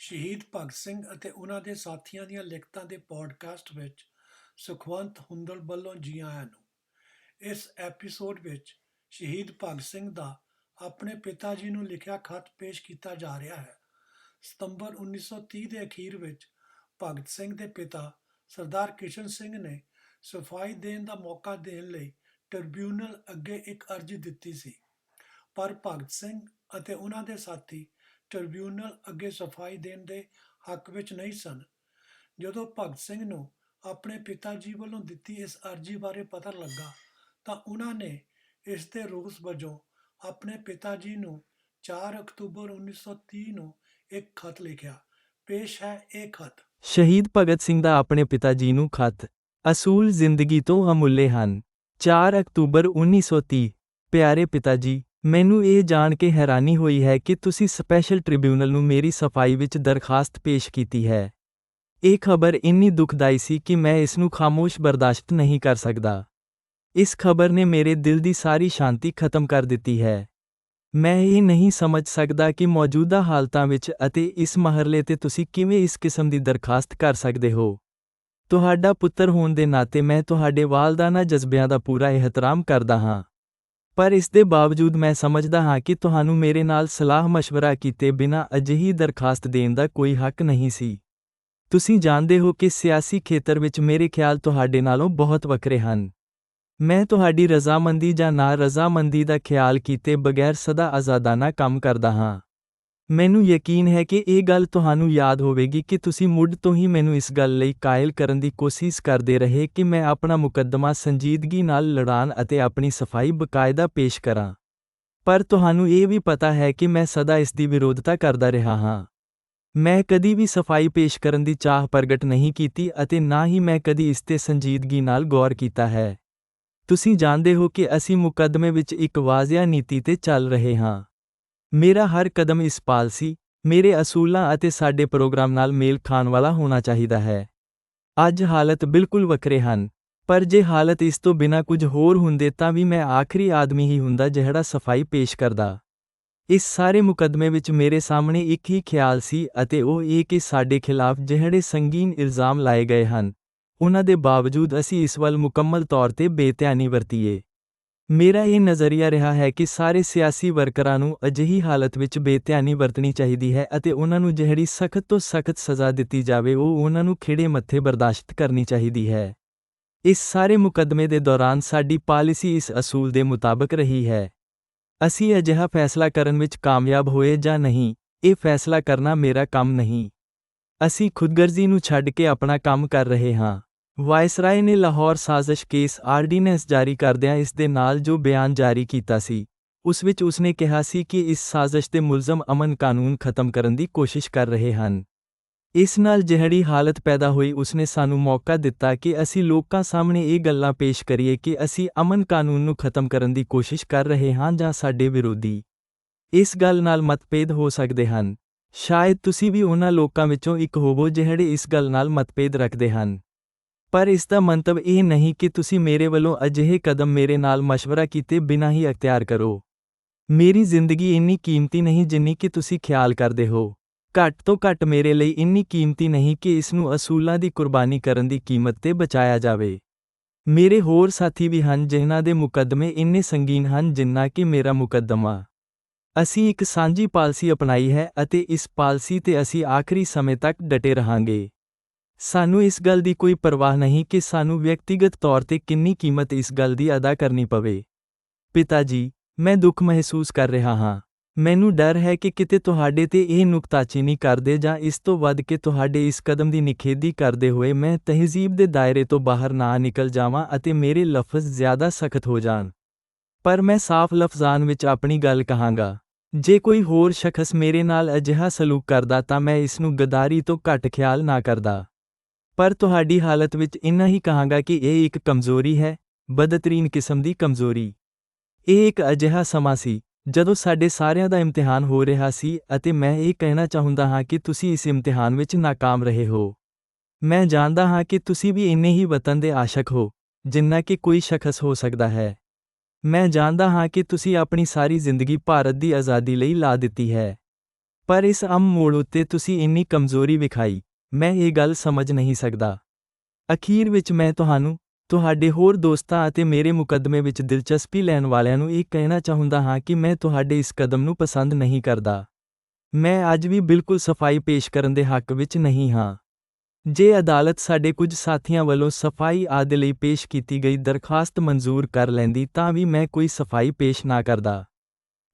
ਸ਼ਹੀਦ ਭਗਤ ਸਿੰਘ ਅਤੇ ਉਨ੍ਹਾਂ ਦੇ ਸਾਥੀਆਂ ਦੀਆਂ ਲਿਖਤਾਂ ਦੇ ਪੋਡਕਾਸਟ ਵਿੱਚ ਸੁਖਵੰਤ ਹੁੰਦਲ ਵੱਲੋਂ ਜੀ ਆਇਆਂ ਨੂੰ। ਇਸ ਐਪੀਸੋਡ ਵਿੱਚ ਸ਼ਹੀਦ ਭਗਤ ਸਿੰਘ ਦਾ ਆਪਣੇ ਪਿਤਾ ਜੀ ਨੂੰ ਲਿਖਿਆ ਖਤ ਪੇਸ਼ ਕੀਤਾ ਜਾ ਰਿਹਾ ਹੈ। ਸਤੰਬਰ 1930 ਦੇ ਅਖੀਰ ਵਿੱਚ ਭਗਤ ਸਿੰਘ ਦੇ ਪਿਤਾ ਸਰਦਾਰ ਕਿਸ਼ਨ ਸਿੰਘ ਨੇ ਸਫ਼ਾਈ ਦੇਣ ਦਾ ਮੌਕਾ ਦੇਣ ਲਈ ਟ੍ਰਿਬਿਊਨਲ ਅੱਗੇ ਇੱਕ ਅਰਜ਼ੀ ਦਿੱਤੀ ਸੀ। ਪਰ ਭਗਤ ਸਿੰਘ ਅਤੇ ਉਹਨਾਂ ਦੇ ਸਾਥੀ ਟ੍ਰਿਬਿਊਨਲ ਅੱਗੇ ਸਫ਼ਾਈ ਦੇਣ ਦੇ ਹੱਕ ਵਿੱਚ ਨਹੀਂ ਸਨ। ਜਦੋਂ ਭਗਤ ਸਿੰਘ ਨੂੰ ਆਪਣੇ ਪਿਤਾ ਜੀ ਵੱਲੋਂ ਦਿੱਤੀ ਇਸ ਅਰਜ਼ੀ ਬਾਰੇ ਪਤਾ ਲੱਗਾ, ਤਾਂ ਉਹਨਾਂ ਨੇ ਇਸ ਦੇ ਰੋਸ ਵਜੋਂ ਆਪਣੇ ਪਿਤਾ ਜੀ ਨੂੰ 4 ਅਕਤੂਬਰ 1930 ਨੂੰ ਇੱਕ ਖਤ ਲਿਖਿਆ। ਪੇਸ਼ ਹੈ ਇਹ ਖਤ। ਸ਼ਹੀਦ ਭਗਤ ਸਿੰਘ ਦਾ ਆਪਣੇ ਪਿਤਾ ਜੀ ਨੂੰ ਖਤ। ਅਸੂਲ ਜ਼ਿੰਦਗੀ ਤੋਂ ਅਮੁੱਲੇ ਹਨ। 4 ਅਕਤੂਬਰ 1930 ਪਿਆਰੇ ਪਿਤਾ ਜੀ ਮੈਨੂੰ ਇਹ ਜਾਣ ਕੇ ਹੈਰਾਨੀ ਹੋਈ ਹੈ ਕਿ ਤੁਸੀਂ ਸਪੈਸ਼ਲ ਟ੍ਰਿਬਿਊਨਲ ਨੂੰ ਮੇਰੀ ਸਫ਼ਾਈ ਵਿੱਚ ਦਰਖਾਸਤ ਪੇਸ਼ ਕੀਤੀ ਹੈ। ਇਹ ਖਬਰ ਇੰਨੀ ਦੁਖਦਾਈ ਸੀ ਕਿ ਮੈਂ ਇਸ ਨੂੰ ਖਾਮੋਸ਼ ਬਰਦਾਸ਼ਤ ਨਹੀਂ ਕਰ ਸਕਦਾ। ਇਸ ਖਬਰ ਨੇ ਮੇਰੇ ਦਿਲ ਦੀ ਸਾਰੀ ਸ਼ਾਂਤੀ ਖਤਮ ਕਰ ਦਿੱਤੀ ਹੈ। ਮੈਂ ਇਹ ਨਹੀਂ ਸਮਝ ਸਕਦਾ ਕਿ ਮੌਜੂਦਾ ਹਾਲਤਾਂ ਵਿੱਚ ਅਤੇ ਇਸ ਮਹਰਲੇ ਤੇ ਤੁਸੀਂ ਕਿਵੇਂ ਇਸ ਕਿਸਮ ਦੀ ਦਰਖਾਸਤ ਕਰ ਸਕਦੇ ਹੋ। ਤੁਹਾਡਾ ਪੁੱਤਰ ਹੋਣ ਦੇ ਨਾਤੇ ਮੈਂ ਤੁਹਾਡੇ ਵਾਲਦਾਨਾ ਜਜ਼ਬਿਆਂ ਦਾ ਪੂਰਾ ਇਹਤਰਾਮ ਕਰਦਾ ਹਾਂ। ਪਰ ਇਸ ਦੇ ਬਾਵਜੂਦ ਮੈਂ ਸਮਝਦਾ ਹਾਂ ਕਿ ਤੁਹਾਨੂੰ ਮੇਰੇ ਨਾਲ ਸਲਾਹ مشਵਰਾ ਕੀਤੇ ਬਿਨਾਂ ਅਜਿਹੀ ਦਰਖਾਸਤ ਦੇਣ ਦਾ ਕੋਈ ਹੱਕ ਨਹੀਂ ਸੀ। ਤੁਸੀਂ ਜਾਣਦੇ ਹੋ ਕਿ ਸਿਆਸੀ ਖੇਤਰ ਵਿੱਚ ਮੇਰੇ ਖਿਆਲ ਤੁਹਾਡੇ ਨਾਲੋਂ ਬਹੁਤ ਵੱਖਰੇ ਹਨ। ਮੈਂ ਤੁਹਾਡੀ ਰਜ਼ਾਮੰਦੀ ਜਾਂ ਨਾ ਰਜ਼ਾਮੰਦੀ ਦਾ ਖਿਆਲ ਕੀਤੇ ਬਗੈਰ ਸਦਾ ਆਜ਼ਾਦਾਨਾ ਕੰਮ ਕਰਦਾ ਹਾਂ। ਮੈਨੂੰ ਯਕੀਨ ਹੈ ਕਿ ਇਹ ਗੱਲ ਤੁਹਾਨੂੰ ਯਾਦ ਹੋਵੇਗੀ ਕਿ ਤੁਸੀਂ ਮੁੱਢ ਤੋਂ ਹੀ ਮੈਨੂੰ ਇਸ ਗੱਲ ਲਈ ਕਾਇਲ ਕਰਨ ਦੀ ਕੋਸ਼ਿਸ਼ ਕਰਦੇ ਰਹੇ ਕਿ ਮੈਂ ਆਪਣਾ ਮੁਕੱਦਮਾ ਸੰਜੀਦਗੀ ਨਾਲ ਲੜਾਂ ਅਤੇ ਆਪਣੀ ਸਫ਼ਾਈ ਬਕਾਇਦਾ ਪੇਸ਼ ਕਰਾਂ। ਪਰ ਤੁਹਾਨੂੰ ਇਹ ਵੀ ਪਤਾ ਹੈ ਕਿ ਮੈਂ ਸਦਾ ਇਸ ਦੀ ਵਿਰੋਧਤਾ ਕਰਦਾ ਰਿਹਾ ਹਾਂ। ਮੈਂ ਕਦੀ ਵੀ ਸਫ਼ਾਈ ਪੇਸ਼ ਕਰਨ ਦੀ ਚਾਹ ਪ੍ਰਗਟ ਨਹੀਂ ਕੀਤੀ ਅਤੇ ਨਾ ਹੀ ਮੈਂ ਕਦੀ ਇਸ ਤੇ ਸੰਜੀਦਗੀ ਨਾਲ ਗੌਰ ਕੀਤਾ ਹੈ। ਤੁਸੀਂ ਜਾਣਦੇ ਹੋ ਕਿ ਅਸੀਂ ਮੁਕੱਦਮੇ ਵਿੱਚ ਇੱਕ ਵਾਜ਼ਿਆ ਨੀਤੀ ਤੇ ਚੱਲ ਰਹੇ ਹਾਂ। ਮੇਰਾ ਹਰ ਕਦਮ ਇਸ ਪਾਲਸੀ ਮੇਰੇ ਅਸੂਲਾਂ ਅਤੇ ਸਾਡੇ ਪ੍ਰੋਗਰਾਮ ਨਾਲ ਮੇਲ ਖਾਣ ਵਾਲਾ ਹੋਣਾ ਚਾਹੀਦਾ ਹੈ। ਅੱਜ ਹਾਲਤ ਬਿਲਕੁਲ ਵੱਖਰੇ ਹਨ, ਪਰ ਜੇ ਹਾਲਤ ਇਸ ਤੋਂ ਬਿਨਾਂ ਕੁਝ ਹੋਰ ਹੁੰਦੇ ਤਾਂ ਵੀ ਮੈਂ ਆਖਰੀ ਆਦਮੀ ਹੀ ਹੁੰਦਾ ਜਿਹੜਾ ਸਫ਼ਾਈ ਪੇਸ਼ ਕਰਦਾ। ਇਸ ਸਾਰੇ ਮੁਕੱਦਮੇ ਵਿੱਚ ਮੇਰੇ ਸਾਹਮਣੇ ਇੱਕ ਹੀ ਖਿਆਲ ਸੀ ਅਤੇ ਉਹ ਇਹ ਕਿ ਸਾਡੇ ਖਿਲਾਫ ਜਿਹੜੇ ਸੰਗੀਨ ਇਲਜ਼ਾਮ ਲਾਏ ਗਏ ਹਨ, ਉਹਨਾਂ ਦੇ ਬਾਵਜੂਦ ਅਸੀਂ ਇਸ ਵੱਲ ਮੁਕੰਮਲ ਤੌਰ ਤੇ ਬੇਧਿਆਨੀ ਵਰਤੀਏ। ਮੇਰਾ ਇਹ ਨਜ਼ਰੀਆ ਰਿਹਾ ਹੈ ਕਿ ਸਾਰੇ ਸਿਆਸੀ ਵਰਕਰਾਂ ਨੂੰ ਅਜਿਹੀ ਹਾਲਤ ਵਿੱਚ ਬੇਧਿਆਨੀ ਵਰਤਣੀ ਚਾਹੀਦੀ ਹੈ ਅਤੇ ਉਹਨਾਂ ਨੂੰ ਜਿਹੜੀ ਸਖਤ ਤੋਂ ਸਖਤ ਸਜ਼ਾ ਦਿੱਤੀ ਜਾਵੇ, ਉਹ ਉਹਨਾਂ ਨੂੰ ਖਿੜੇ ਮੱਥੇ ਬਰਦਾਸ਼ਤ ਕਰਨੀ ਚਾਹੀਦੀ ਹੈ। ਇਸ ਸਾਰੇ ਮੁਕੱਦਮੇ ਦੇ ਦੌਰਾਨ ਸਾਡੀ ਪਾਲਿਸੀ ਇਸ ਅਸੂਲ ਦੇ ਮੁਤਾਬਕ ਰਹੀ ਹੈ। ਅਸੀਂ ਅਜਿਹਾ ਫੈਸਲਾ ਕਰਨ ਵਿੱਚ ਕਾਮਯਾਬ ਹੋਏ ਜਾਂ ਨਹੀਂ, ਇਹ ਫੈਸਲਾ ਕਰਨਾ ਮੇਰਾ ਕੰਮ ਨਹੀਂ। ਅਸੀਂ ਖੁਦਗਰਜ਼ੀ ਨੂੰ ਛੱਡ ਕੇ ਆਪਣਾ ਕੰਮ ਕਰ ਰਹੇ ਹਾਂ। ਵਾਇਸਰਾਏ ਨੇ ਲਾਹੌਰ ਸਾਜ਼ਿਸ਼ ਕੇਸ ਆਰਡੀਨੈਂਸ ਜਾਰੀ ਕਰਦਿਆਂ ਇਸ ਦੇ ਨਾਲ ਜੋ ਬਿਆਨ ਜਾਰੀ ਕੀਤਾ ਸੀ, ਉਸ ਵਿੱਚ ਉਸਨੇ ਕਿਹਾ ਸੀ ਕਿ ਇਸ ਸਾਜ਼ਿਸ਼ ਦੇ ਮੁਲਜ਼ਮ ਅਮਨ ਕਾਨੂੰਨ ਖਤਮ ਕਰਨ ਦੀ ਕੋਸ਼ਿਸ਼ ਕਰ ਰਹੇ ਹਨ। ਇਸ ਨਾਲ ਜਿਹੜੀ ਹਾਲਤ ਪੈਦਾ ਹੋਈ, ਉਸਨੇ ਸਾਨੂੰ ਮੌਕਾ ਦਿੱਤਾ ਕਿ ਅਸੀਂ ਲੋਕਾਂ ਸਾਹਮਣੇ ਇਹ ਗੱਲਾਂ ਪੇਸ਼ ਕਰੀਏ ਕਿ ਅਸੀਂ ਅਮਨ ਕਾਨੂੰਨ ਨੂੰ ਖਤਮ ਕਰਨ ਦੀ ਕੋਸ਼ਿਸ਼ ਕਰ ਰਹੇ ਹਾਂ ਜਾਂ ਸਾਡੇ ਵਿਰੋਧੀ। ਇਸ ਗੱਲ ਨਾਲ ਮਤਭੇਦ ਹੋ ਸਕਦੇ ਹਨ। ਸ਼ਾਇਦ ਤੁਸੀਂ ਵੀ ਉਹਨਾਂ ਲੋਕਾਂ ਵਿੱਚੋਂ ਇੱਕ ਹੋਵੋ, ਜਿਹੜੇ ਇਸ ਗੱਲ ਨਾਲ ਮਤਭੇਦ ਰੱਖਦੇ ਹਨ। ਪਰ ਇਸ ਦਾ ਮੰਤਵ ਇਹ ਨਹੀਂ ਕਿ ਤੁਸੀਂ ਮੇਰੇ ਵੱਲੋਂ ਅਜਿਹੇ ਕਦਮ ਮੇਰੇ ਨਾਲ مشਵਰਾ ਕੀਤੇ ਬਿਨਾਂ ਹੀ ਅਖਤਿਆਰ ਕਰੋ। ਮੇਰੀ ਜ਼ਿੰਦਗੀ ਇੰਨੀ ਕੀਮਤੀ ਨਹੀਂ ਜਿੰਨੀ ਕਿ ਤੁਸੀਂ ਖਿਆਲ ਕਰਦੇ ਹੋ। ਘੱਟ ਤੋਂ ਘੱਟ ਮੇਰੇ ਲਈ ਇੰਨੀ ਕੀਮਤੀ ਨਹੀਂ ਕਿ ਇਸ ਨੂੰ ਅਸੂਲਾਂ ਦੀ ਕੁਰਬਾਨੀ ਕਰਨ ਦੀ ਕੀਮਤ ਤੇ ਬਚਾਇਆ ਜਾਵੇ। ਮੇਰੇ ਹੋਰ ਸਾਥੀ ਵੀ ਹਨ ਜਿਨ੍ਹਾਂ ਦੇ ਮੁਕੱਦਮੇ ਇੰਨੇ ਸੰਗੀਨ ਹਨ ਜਿੰਨਾ ਕਿ ਮੇਰਾ ਮੁਕੱਦਮਾ। ਅਸੀਂ ਇੱਕ ਸਾਂਝੀ ਪਾਲਸੀ ਅਪਣਾਈ ਹੈ ਅਤੇ ਇਸ ਪਾਲਸੀ ਤੇ ਅਸੀਂ ਆਖਰੀ ਸਮੇਂ ਤੱਕ ਡਟੇ ਰਹਾਂਗੇ। ਸਾਨੂੰ ਇਸ ਗੱਲ ਦੀ ਕੋਈ ਪਰਵਾਹ ਨਹੀਂ ਕਿ ਸਾਨੂੰ ਵਿਅਕਤੀਗਤ ਤੌਰ ਤੇ ਕਿੰਨੀ ਕੀਮਤ ਇਸ ਗੱਲ ਦੀ ਅਦਾ ਕਰਨੀ ਪਵੇ। ਪਿਤਾ ਜੀ, ਮੈਂ ਦੁੱਖ ਮਹਿਸੂਸ ਕਰ ਰਿਹਾ ਹਾਂ। ਮੈਨੂੰ ਡਰ ਹੈ ਕਿ ਕਿਤੇ ਤੁਹਾਡੇ ਤੇ ਇਹ ਨੁਕਤਾਚੀਨੀ ਕਰਦੇ ਜਾਂ ਇਸ ਤੋਂ ਵੱਧ ਕੇ ਤੁਹਾਡੇ ਇਸ ਕਦਮ ਦੀ ਨਿਖੇਧੀ ਕਰਦੇ ਹੋਏ ਮੈਂ ਤਹਿਜ਼ੀਬ ਦੇ ਦਾਇਰੇ ਤੋਂ ਬਾਹਰ ਨਾ ਨਿਕਲ ਜਾਵਾਂ ਅਤੇ ਮੇਰੇ ਲਫ਼ਜ਼ ਜ਼ਿਆਦਾ ਸਖਤ ਹੋ ਜਾਣ। ਪਰ ਮੈਂ ਸਾਫ਼ ਲਫ਼ਜ਼ਾਂ ਵਿੱਚ ਆਪਣੀ ਗੱਲ ਕਹਾਂਗਾ। ਜੇ ਕੋਈ ਹੋਰ ਸ਼ਖਸ ਮੇਰੇ ਨਾਲ ਅਜਿਹਾ ਸਲੂਕ ਕਰਦਾ ਤਾਂ ਮੈਂ ਇਸ ਨੂੰ ਗਦਾਰੀ ਤੋਂ ਘੱਟ ਖਿਆਲ ਨਾ ਕਰਦਾ। ਪਰ ਤੁਹਾਡੀ ਹਾਲਤ ਵਿੱਚ ਇੰਨਾ ਹੀ ਕਹਾਂਗਾ ਕਿ ਇਹ ਇੱਕ ਕਮਜ਼ੋਰੀ ਹੈ, ਬਦਤਰੀਨ ਕਿਸਮ ਦੀ ਕਮਜ਼ੋਰੀ। ਇਹ ਇੱਕ ਅਜਿਹਾ ਸਮਾਂ ਸੀ, ਜਦੋਂ ਸਾਡੇ ਸਾਰਿਆਂ ਦਾ ਇਮਤਿਹਾਨ ਹੋ ਰਿਹਾ ਸੀ ਅਤੇ ਮੈਂ ਇਹ ਕਹਿਣਾ ਚਾਹੁੰਦਾ ਹਾਂ ਕਿ ਤੁਸੀਂ ਇਸ ਇਮਤਿਹਾਨ ਵਿੱਚ ناکਾਮ ਰਹੇ ਹੋ। ਮੈਂ ਜਾਣਦਾ ਹਾਂ ਕਿ ਤੁਸੀਂ ਵੀ ਇੰਨੇ ਹੀ ਵਤਨ ਦੇ ਆਸ਼ਕ ਹੋ, ਜਿੰਨਾ ਕਿ ਕੋਈ ਸ਼ਖਸ ਹੋ ਸਕਦਾ ਹੈ। ਮੈਂ ਜਾਣਦਾ ਹਾਂ ਕਿ ਤੁਸੀਂ ਆਪਣੀ ਸਾਰੀ ਜ਼ਿੰਦਗੀ ਭਾਰਤ ਦੀ ਆਜ਼ਾਦੀ ਲਈ ਲਾ ਦਿੱਤੀ ਹੈ। ਪਰ ਇਸ ਅਮ ਮੋੜ ਉੱਤੇ ਤੁਸੀਂ ਇੰਨੀ ਕਮਜ਼ੋਰੀ ਵਿਖਾਈ ਮੈਂ ਇਹ ਗੱਲ ਸਮਝ ਨਹੀਂ ਸਕਦਾ। ਅਖੀਰ ਵਿੱਚ ਮੈਂ ਤੁਹਾਨੂੰ, ਤੁਹਾਡੇ ਹੋਰ ਦੋਸਤਾਂ ਅਤੇ ਮੇਰੇ ਮੁਕੱਦਮੇ ਵਿੱਚ ਦਿਲਚਸਪੀ ਲੈਣ ਵਾਲਿਆਂ ਨੂੰ ਇਹ ਕਹਿਣਾ ਚਾਹੁੰਦਾ ਹਾਂ ਕਿ ਮੈਂ ਤੁਹਾਡੇ ਇਸ ਕਦਮ ਨੂੰ ਪਸੰਦ ਨਹੀਂ ਕਰਦਾ। ਮੈਂ ਅੱਜ ਵੀ ਬਿਲਕੁਲ ਸਫ਼ਾਈ ਪੇਸ਼ ਕਰਨ ਦੇ ਹੱਕ ਵਿੱਚ ਨਹੀਂ ਹਾਂ। ਜੇ ਅਦਾਲਤ ਸਾਡੇ ਕੁਝ ਸਾਥੀਆਂ ਵੱਲੋਂ ਸਫ਼ਾਈ ਆਦਿ ਲਈ ਪੇਸ਼ ਕੀਤੀ ਗਈ ਦਰਖਾਸਤ ਮਨਜ਼ੂਰ ਕਰ ਲੈਂਦੀ ਤਾਂ ਵੀ ਮੈਂ ਕੋਈ ਸਫ਼ਾਈ ਪੇਸ਼ ਨਾ ਕਰਦਾ।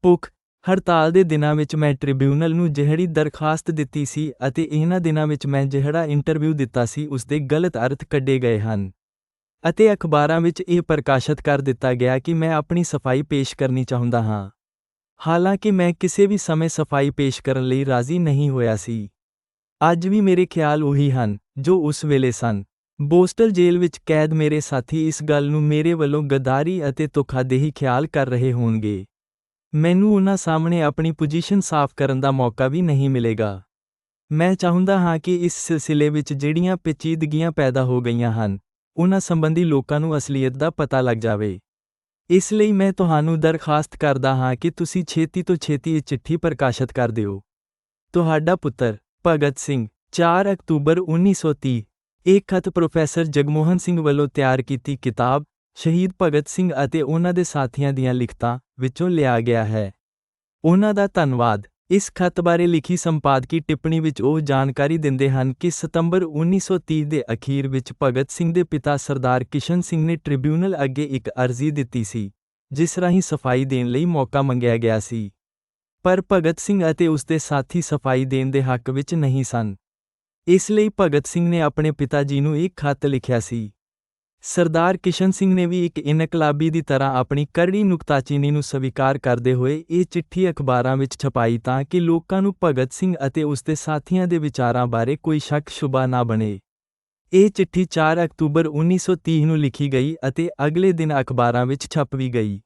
ਭੁੱਖ ਹੜਤਾਲ ਦੇ ਦਿਨਾਂ ਵਿੱਚ ਮੈਂ ਟ੍ਰਿਬਿਊਨਲ ਨੂੰ ਜਿਹੜੀ ਦਰਖਾਸਤ ਦਿੱਤੀ ਸੀ ਅਤੇ ਇਹਨਾਂ ਦਿਨਾਂ ਵਿੱਚ ਮੈਂ ਜਿਹੜਾ ਇੰਟਰਵਿਊ ਦਿੱਤਾ ਸੀ ਉਸ ਦੇ ਗਲਤ ਅਰਥ ਕੱਢੇ ਗਏ ਹਨ। ਅਤੇ ਅਖਬਾਰਾਂ ਵਿੱਚ ਇਹ ਪ੍ਰਕਾਸ਼ਿਤ ਕਰ ਦਿੱਤਾ ਗਿਆ ਕਿ ਮੈਂ ਆਪਣੀ ਸਫ਼ਾਈ ਪੇਸ਼ ਕਰਨੀ ਚਾਹੁੰਦਾ ਹਾਂ। ਹਾਲਾਂਕਿ ਮੈਂ ਕਿਸੇ ਵੀ ਸਮੇਂ ਸਫ਼ਾਈ ਪੇਸ਼ ਕਰਨ ਲਈ ਰਾਜ਼ੀ ਨਹੀਂ ਹੋਇਆ ਸੀ। ਅੱਜ ਵੀ ਮੇਰੇ ਖਿਆਲ ਉਹੀ ਹਨ, ਜੋ ਉਸ ਵੇਲੇ ਸਨ। ਬੋਸਟਲ ਜੇਲ੍ਹ ਵਿੱਚ ਕੈਦ ਮੇਰੇ ਸਾਥੀ ਇਸ ਗੱਲ ਨੂੰ ਮੇਰੇ ਵੱਲੋਂ ਗਦਾਰੀ ਅਤੇ ਧੋਖਾਦੇਹੀ ਖਿਆਲ ਕਰ ਰਹੇ ਹੋਣਗੇ। ਮੈਨੂੰ ਉਹਨਾਂ ਸਾਹਮਣੇ ਆਪਣੀ ਪੋਜੀਸ਼ਨ ਸਾਫ਼ ਕਰਨ ਦਾ ਮੌਕਾ ਵੀ ਨਹੀਂ ਮਿਲੇਗਾ। ਮੈਂ ਚਾਹੁੰਦਾ ਹਾਂ ਕਿ ਇਸ ਸਿਲਸਿਲੇ ਵਿੱਚ ਜਿਹੜੀਆਂ ਪੇਚੀਦਗੀਆਂ ਪੈਦਾ ਹੋ ਗਈਆਂ ਹਨ, ਉਹਨਾਂ ਸੰਬੰਧੀ ਲੋਕਾਂ ਨੂੰ ਅਸਲੀਅਤ ਦਾ ਪਤਾ ਲੱਗ ਜਾਵੇ। ਇਸ ਲਈ ਮੈਂ ਤੁਹਾਨੂੰ ਦਰਖਾਸਤ ਕਰਦਾ ਹਾਂ ਕਿ ਤੁਸੀਂ ਛੇਤੀ ਤੋਂ ਛੇਤੀ ਇਹ ਚਿੱਠੀ ਪ੍ਰਕਾਸ਼ਿਤ ਕਰ ਦਿਓ। ਤੁਹਾਡਾ ਪੁੱਤਰ, ਭਗਤ ਸਿੰਘ 4 ਅਕਤੂਬਰ 1930 ਇਹ ਖਤ ਪ੍ਰੋਫੈਸਰ ਜਗਮੋਹਨ ਸਿੰਘ ਵੱਲੋਂ ਤਿਆਰ ਕੀਤੀ ਕਿਤਾਬ ਸ਼ਹੀਦ ਭਗਤ ਸਿੰਘ ਅਤੇ ਉਹਨਾਂ ਦੇ ਸਾਥੀਆਂ ਦੀਆਂ ਲਿਖਤਾਂ ਵਿੱਚੋਂ ਲਿਆ ਗਿਆ ਹੈ। ਉਹਨਾਂ ਦਾ ਧੰਨਵਾਦ। ਇਸ ਖਤ ਬਾਰੇ ਲਿਖੀ ਸੰਪਾਦਕੀ ਟਿੱਪਣੀ ਵਿੱਚ ਉਹ ਜਾਣਕਾਰੀ ਦਿੰਦੇ ਹਨ ਕਿ ਸਤੰਬਰ 1930 ਦੇ ਅਖੀਰ ਵਿੱਚ ਭਗਤ ਸਿੰਘ ਦੇ ਪਿਤਾ ਸਰਦਾਰ ਕਿਸ਼ਨ ਸਿੰਘ ਨੇ ਟ੍ਰਿਬਿਊਨਲ ਅੱਗੇ ਇੱਕ ਅਰਜ਼ੀ ਦਿੱਤੀ ਸੀ, ਜਿਸ ਰਾਹੀਂ ਸਫ਼ਾਈ ਦੇਣ ਲਈ ਮੌਕਾ ਮੰਗਿਆ ਗਿਆ ਸੀ। ਪਰ ਭਗਤ ਸਿੰਘ ਅਤੇ ਉਸ ਦੇ ਸਾਥੀ ਸਫ਼ਾਈ ਦੇਣ ਦੇ ਹੱਕ ਵਿੱਚ ਨਹੀਂ ਸਨ। ਇਸ ਲਈ ਭਗਤ ਸਿੰਘ ਨੇ ਆਪਣੇ ਪਿਤਾ ਜੀ ਨੂੰ ਇੱਕ ਖੱਤ ਲਿਖਿਆ ਸੀ। ਸਰਦਾਰ ਕਿਸ਼ਨ ਸਿੰਘ ਨੇ ਵੀ ਇੱਕ ਇਨਕਲਾਬੀ ਦੀ ਤਰ੍ਹਾਂ ਆਪਣੀ ਕਰੜੀ ਨੁਕਤਾਚੀਨੀ ਨੂੰ ਸਵੀਕਾਰ ਕਰਦੇ ਹੋਏ ਇਹ ਚਿੱਠੀ ਅਖਬਾਰਾਂ ਵਿੱਚ ਛਪਾਈ ਤਾਂ ਕਿ ਲੋਕਾਂ ਨੂੰ ਭਗਤ ਸਿੰਘ ਅਤੇ ਉਸ ਦੇ ਸਾਥੀਆਂ ਦੇ ਵਿਚਾਰਾਂ ਬਾਰੇ ਕੋਈ ਸ਼ੱਕ ਸ਼ੁਬਾ ਨਾ ਬਣੇ। ਇਹ ਚਿੱਠੀ 4 ਅਕਤੂਬਰ 1930 ਨੂੰ ਲਿਖੀ ਗਈ ਅਤੇ ਅਗਲੇ ਦਿਨ ਅਖਬਾਰਾਂ ਵਿੱਚ ਛਪ ਵੀ ਗਈ।